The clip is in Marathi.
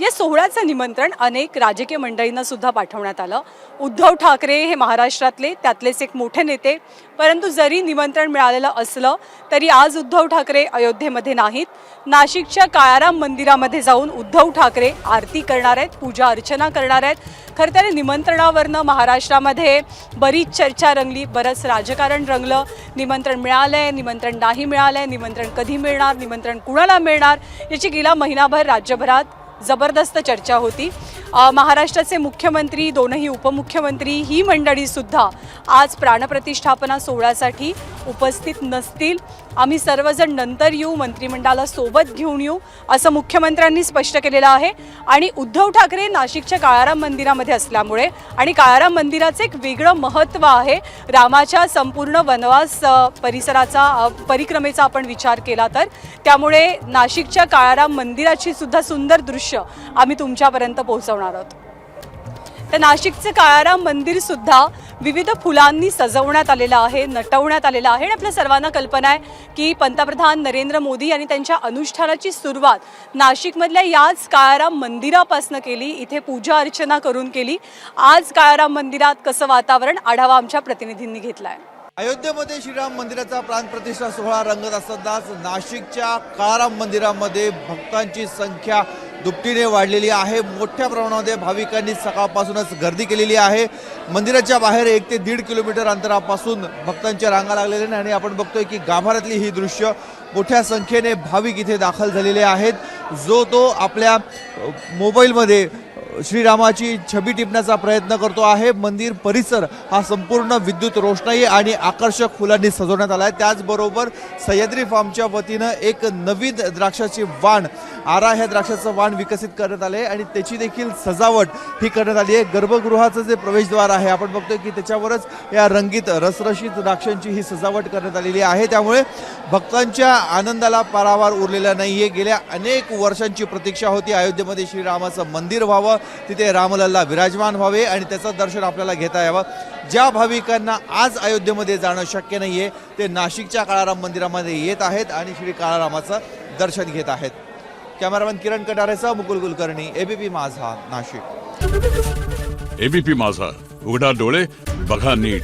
या सोहळ्याचं निमंत्रण अनेक राजकीय मंडळींना सुद्धा पाठवण्यात आलं. उद्धव ठाकरे हे महाराष्ट्रातले त्यातलेच एक मोठे नेते. परंतु जरी निमंत्रण मिळालेलं असलं तरी आज उद्धव ठाकरे अयोध्येमध्ये नाहीत. नाशिकच्या काळाराम मंदिरामध्ये जाऊन उद्धव ठाकरे आरती करणार आहेत पूजा अर्चना करणार आहेत. खरं तर निमंत्रणावरनं महाराष्ट्रामध्ये बरीच चर्चा रंगली बरंच राजकारण रंगलं. निमंत्रण मिळालंय निमंत्रण नाही मिळालंय निमंत्रण कधी मिळणार निमंत्रण कुणाला मिळणार याची गेला महिनाभर राज्यभरात जबरदस्त चर्चा होती. महाराष्ट्राचे मुख्यमंत्री दोनही उपमुख्यमंत्री ही मंडळीसुद्धा आज प्राणप्रतिष्ठापना सोहळ्यासाठी उपस्थित नसतील. आम्ही सर्वजण नंतर येऊ मंत्रिमंडळाला सोबत घेऊन येऊ असं मुख्यमंत्र्यांनी स्पष्ट केलेलं आहे. आणि उद्धव ठाकरे नाशिकच्या काळाराम मंदिरामध्ये असल्यामुळे आणि काळाराम मंदिराचं एक वेगळं महत्त्व आहे. रामाच्या संपूर्ण वनवास परिसराचा परिक्रमेचा आपण विचार केला तर त्यामुळे नाशिकच्या काळाराम मंदिराची सुद्धा सुंदर दृश्य आम्ही तुमच्यापर्यंत पोहोचवणार आहोत. तर नाशिकचं काळाराम मंदिर सुद्धा विविध फुलांनी सजवण्यात आलेलं आहे नटवण्यात आलेलं आहे. आणि आपल्या सर्वांना कल्पना आहे की पंतप्रधान नरेंद्र मोदी यांनी त्यांच्या अनुष्ठानाची सुरुवात नाशिकमधल्या याच काळाराम मंदिरापासनं केली. इथे पूजा अर्चना करून केली. आज काळाराम मंदिरात कसं वातावरण आढावा आमच्या प्रतिनिधींनी घेतला आहे अयोध्येमध्ये श्रीराम मंदिराचा प्राणप्रतिष्ठा सोहळा रंगत असतानाच नाशिकच्या काळाराम मंदिरामध्ये भक्तांची संख्या दुपटीने वाढलेली आहे. मोठ्या प्रमाणामध्ये भाविकांनी सकाळपासूनच गर्दी केलेली आहे. मंदिराच्या बाहेर एक ते दीड किलोमीटर अंतरापासून भक्तांच्या रांगा लागलेल्या आहेत आणि आपण बघतोय की गाभाऱ्यातली ही दृश्य मोठ्या संख्येने भाविक इथे दाखल झालेले आहेत. जो तो आपल्या मोबाईलमध्ये श्रीरामाची छबी टिपण्याचा प्रयत्न करतो आहे. मंदिर परिसर हा संपूर्ण विद्युत रोषणाई आणि आकर्षक फुलांनी सजवण्यात आला आहे त्याचबरोबर सह्याद्री फार्मच्या वतीनं एक नवीन द्राक्षाची वाण आरा ह्या द्राक्षाचं वाण विकसित करण्यात आले आणि त्याची देखील सजावट ही करण्यात आली आहे. गर्भगृहाचं जे प्रवेशद्वार आहे आपण बघतोय की त्याच्यावरच या रंगीत रसरशीत द्राक्षांची ही सजावट करण्यात आलेली आहे. त्यामुळे भक्तांच्या आनंदाला पारावार उरलेला नाही आहे गेल्या अनेक वर्षांची प्रतीक्षा होती. अयोध्येमध्ये श्रीरामाचं मंदिर व्हावं तिथे रामलल्ला विराजमान व्हावे आणि त्याचं दर्शन आपल्याला घेता यावं. ज्या भाविकांना आज अयोध्येमध्ये जाणं शक्य नाहीये ते नाशिकच्या काळाराम मंदिरामध्ये येत आहेत आणि श्री काळारामाचं दर्शन घेत आहेत. कॅमेरामॅन किरण कटारेसह मुकुल कुलकर्णी एबीपी माझा नाशिक. एबीपी माझा उघडा डोळे बघा नीट.